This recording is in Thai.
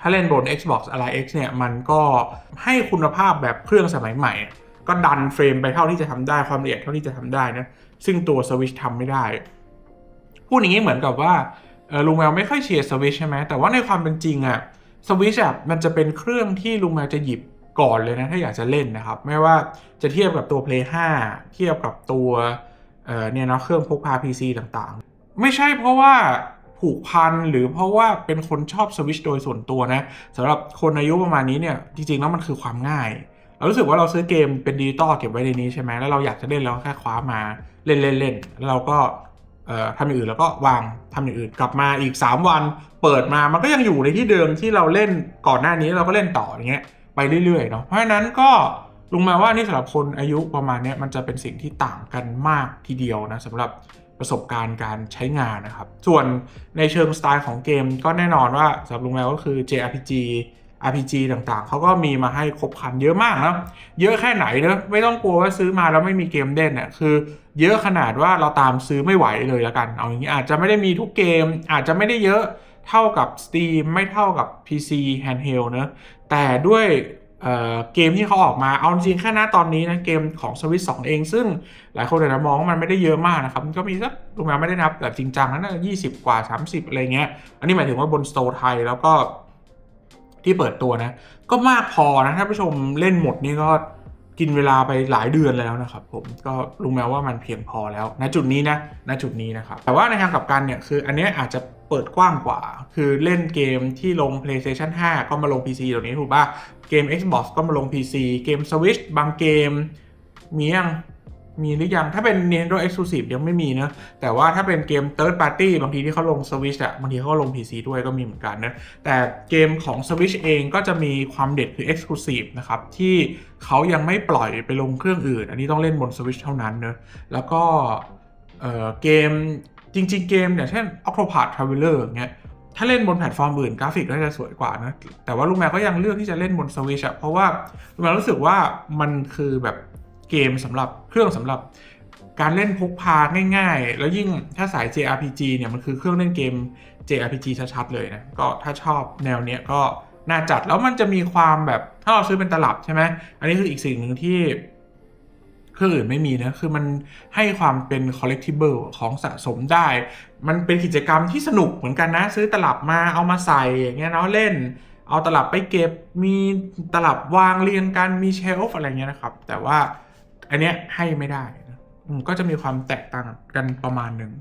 ถ้าเล่นบน Xbox Ally X เนี่ย มันก็ให้คุณภาพแบบเครื่องสมัยใหม่ ก็ดันเฟรมไปเท่าที่จะทำได้ความละเอียดเท่าที่จะทำได้นะ ซึ่งตัว Switch ทำไม่ได้ พูดอย่างนี้เหมือนกับว่าลุงแมวไม่ค่อยเชียร์สวิชใช่ไหมแต่ว่าในความเป็นจริงอะสวิชอะมันจะเป็นเครื่องที่ลุงแมวจะหยิบก่อนเลยนะ ถ้าอยากจะเล่นนะครับ ไม่ว่าจะเทียบกับตัว Play 5 เทียบกับตัวเเนี่ยนะเครื่องพกพา PC ต่างๆ ไม่ใช่เพราะว่า ผูกพันหรือเพราะว่าเป็นคนชอบสวิชโดยส่วนตัวนะสำหรับคนอายุประมาณนี้เนี่ยจริงๆแล้วมันคือความง่ายเรารู้สึกว่าเราซื้อเกมเป็นดิจิตอลเก็บไว้ในนี้ใช่ไหมแล้วเราอยากจะเล่นเราแค่คว้ามาเล่นเล่นเล่นแล้วเราก็ทำอย่างอื่นแล้วก็วางทำอย่างอื่นกลับมาอีก 3 วันเปิดมามันก็ยังอยู่ในที่เดิมที่เราเล่นก่อนหน้านี้เราก็เล่นต่ออย่างเงี้ยไปเรื่อยๆเนาะเพราะฉะนั้นก็ลุงมาว่านี่สำหรับคนอายุประมาณนี้มันจะเป็นสิ่งที่ต่างกันมากทีเดียวนะสำหรับ ประสบการณ์การใช้งานนะครับ ส่วนในเชิงสไตล์ของเกมก็แน่นอนว่าสำหรับลุงแมวก็คือ JRPG RPG ต่างๆ เขาก็มีมาให้ครบครันเยอะมากนะ เยอะแค่ไหนเนะไม่ต้องกลัวว่าซื้อมาแล้วไม่มีเกมเล่นเนี่ยคือ เยอะขนาดว่าเราตามซื้อไม่ไหวเลยแล้วกัน เอาอย่างนี้อาจจะไม่ได้มีทุกเกม อาจจะไม่ได้เยอะเท่ากับ Steam ไม่เท่ากับ PC Handheld เนะแต่ด้วย เเกมที่เขาออกมาเอาจริงแค่หน้าตอนนี้นะเกมของสวิตสองเอง ซึ่งหลายคนอาจจะมองว่ามันไม่ได้เยอะมากนะครับ มันก็มีสักลงมาไม่ได้นับแบบจริงจังนะน่าจะ20กว่า 30 อะไรเงี้ย อันนี้หมายถึงว่าบนสโตร์ไทยแล้วก็ที่เปิดตัวนะ ก็มากพอนะ ถ้าผู้ชมเล่นหมดนี่ก็ กินเวลาไปหลายเดือนแล้วนะครับผมก็รู้แม้ว่ามันเพียงพอแล้วณจุดนี้นะณจุดนี้นะครับแต่ว่าในทางกลับกันเนี่ยคืออันนี้อาจจะเปิดกว้างกว่า คือเล่นเกมที่ลง PlayStation 5 ก็มาลง PC ตัวนี้ถูกป่ะเกม Xbox ก็มาลง PC เกม Switch บางเกมมียัง มีหรือยัง ถ้าเป็น Nintendo Exclusive ยังไม่มีนะแต่ว่าถ้าเป็นเกม Third Party บางทีที่เขาลง Switch อะบางทีเขาก็ลง PC ด้วยก็มีเหมือนกันนะแต่เกมของ Switch เองก็จะมีความเด็ดคือ Exclusive นะครับที่เขายังไม่ปล่อยไปลงเครื่องอื่น อันนี้ต้องเล่นบน Switch เท่านั้นเนอะแล้วก็เเกมจริง ๆ เกมอย่างเช่น Octopath Traveler อย่างเงี้ยถ้าเล่นบนแพลตฟอร์มอื่นกราฟิกน่าจะสวยกว่านะแต่ว่าลูกแมวก็ยังเลือกที่จะเล่นบนสวิชอะเพราะว่าลูกแมวรู้สึกว่ามันคือแบบ เกมสำหรับเครื่องสำหรับการเล่นพกพาง่าย ๆ แล้วยิ่งถ้าสาย JRPG เนี่ยมันคือเครื่องเล่นเกม JRPG ชัดๆเลยนะ ก็ถ้าชอบแนวเนี้ยก็น่าจัดแล้วมันจะมีความแบบถ้าเราซื้อเป็นตลับใช่ไหมอันนี้คืออีกสิ่งหนึ่งที่เครื่องอื่นไม่มีนะ คือมันให้ความเป็น collectible ของสะสมได้ มันเป็นกิจกรรมที่สนุกเหมือนกันนะ ซื้อตลับมาเอามาใส่อย่างเงี้ยเนาะเล่น เอาตลับไปเก็บ มีตลับวางเรียงกัน มีเชลฟ์อะไรเงี้ยนะครับ แต่ว่า อันเนี้ยให้ไม่ได้ก็จะมีความแตกต่างกันประมาณหนึ่ง